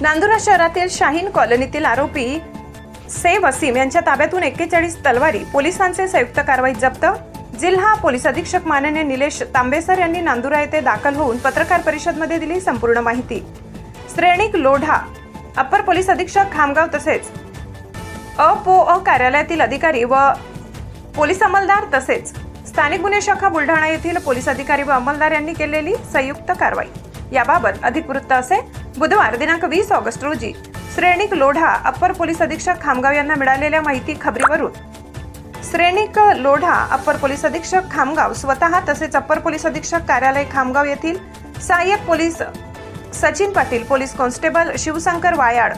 नांदुरा शहरातील शाहीन कॉलनीतील आरोपी से वसीम यांच्या ताब्यातून एक्केचाळीस तलवारी पोलिसांचे संयुक्त कारवाई जप्त. जिल्हा पोलीस अधीक्षक माननीय निलेश तांबेसर यांनी नांदुरा येथे दाखल होऊन पत्रकार परिषदमध्ये दिली संपूर्ण माहिती. श्रेणिक लोढा अप्पर पोलीस अधीक्षक खामगाव तसेच अपो अ कार्यालयातील अधिकारी व पोलीस अंमलदार तसेच स्थानिक गुन्हे शाखा बुलढाणा येथील पोलीस अधिकारी व अंमलदार यांनी केलेली संयुक्त कारवाई. याबाबत अधिक वृत्त असे बुधवार दिनांक वीस ऑगस्ट रोजी श्रेणिक लोढा अप्पर पोलीस अधीक्षक खामगाव यांना मिळालेल्या माहिती खबरीवरून. श्रेणिक लोढा अप्पर पोलीस अधीक्षक खामगाव स्वतः तसेच अप्पर पोलीस अधीक्षक कार्यालय खामगाव येथील सहाय्यक police Sachin Patil police constable Shivshankar Wayad.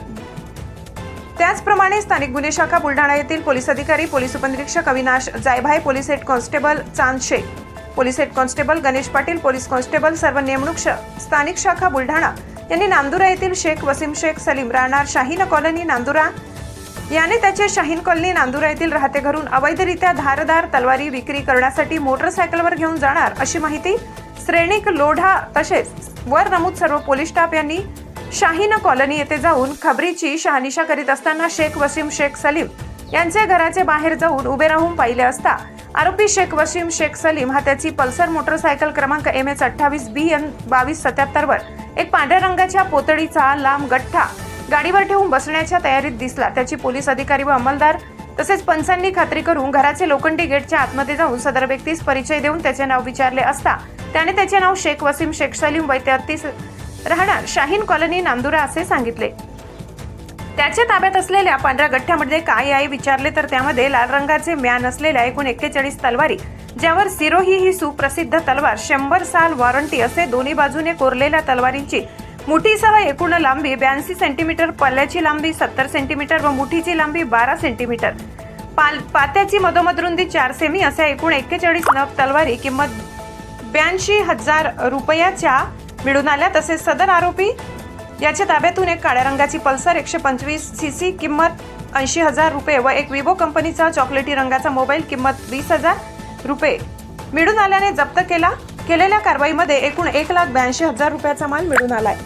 त्याचप्रमाणे स्थानिक गुन्हे शाखा बुलढाणा येथील पोलीस अधिकारी पोलीस उपनिरीक्षक Avinash Jaybhay police head constable Chand Shaikh police head constable Ganesh Patil police constable सर्व नेमणूक श- स्थानिक शाखा बुलढाणा यांनी नांदुरा येथील शेख वसीम शेख सलीम राहणार शाहीन कॉलनी नांदुरा. याने त्याचे शाहीन कॉलनी नांदुरा येथील राहते घरून अवैधरित्या धारदार तलवारी विक्री करण्यासाठी मोटरसायकलवर घेऊन जाणार अशी माहिती श्रेणिक लोढा तसेच वर नमूद सर्व पोलीस स्टाफ यांनी शाहीन कॉलनी येथे जाऊन खबरीची शहानिशा करीत असताना शेख वसीम शेख सलीम यांचे घराचे बाहेर जाऊन उभे राहून पाहिले असता आरोपी शेख वसीम शेख सलीम हा त्याची पल्सर मोटरसायकल क्रमांक एम एच अठ्ठावीस बी एन बावीस सत्याहत्तरवर एक पांढऱ्या रंगाच्या पोतडीचा लांब गठ्ठा गाडीवर ठेवून बसण्याच्या तयारीत दिसला. त्याची पोलीस अधिकारी व अंमलदार तसेच पंचांनी खात्री करून घराचे लोखंडी गेटच्या आतमध्ये जाऊन सदर व्यक्तीस परिचय देऊन त्याचे नाव विचारले असता त्याने त्याचे नाव शेख वसीम शेख सलीम वय तेहतीस राहणार शाहीन कॉलनी नांदुरा असे सांगितले. त्याच्या ताब्यात असलेल्या पांढऱ्या गठ्ठ्यामध्ये काय आहे विचारले तर त्यामध्ये लाल रंगाचे म्यान असलेल्या एकूण एक्केचाळीस तलवारी ज्यावर सिरोही ही सुप्रसिद्ध तलवार शंभर साल वॉरंटी असे दोन्ही बाजूने कोरलेल्या तलवारींची मुठीसह एकूण लांबी ब्याऐंशी सेंटीमीटर पल्ल्याची लांबी सत्तर सेंटीमीटर व मुठीची लांबी बारा सेंटीमीटर. पाल पात्याची मधोमध रुंदी चार सेमी अशा एकूण एक्केचाळीस नग तलवारी किंमत ब्याऐंशी हजार रुपयाच्या मिळून आल्या. तसेच सदर आरोपी याच्या ताब्यातून एक काळ्या रंगाची पल्सर एकशे पंचवीस सी सी किंमत ऐंशी हजार रुपये व एक विवो कंपनीचा चॉकलेटी रंगाचा मोबाईल किंमत वीस हजार रुपये. मिळून आल्याने जप्त केला केलेल्या कारवाईमध्ये एकूण एक लाख ब्याऐंशी हजार रुपयाचा माल मिळून आलाय.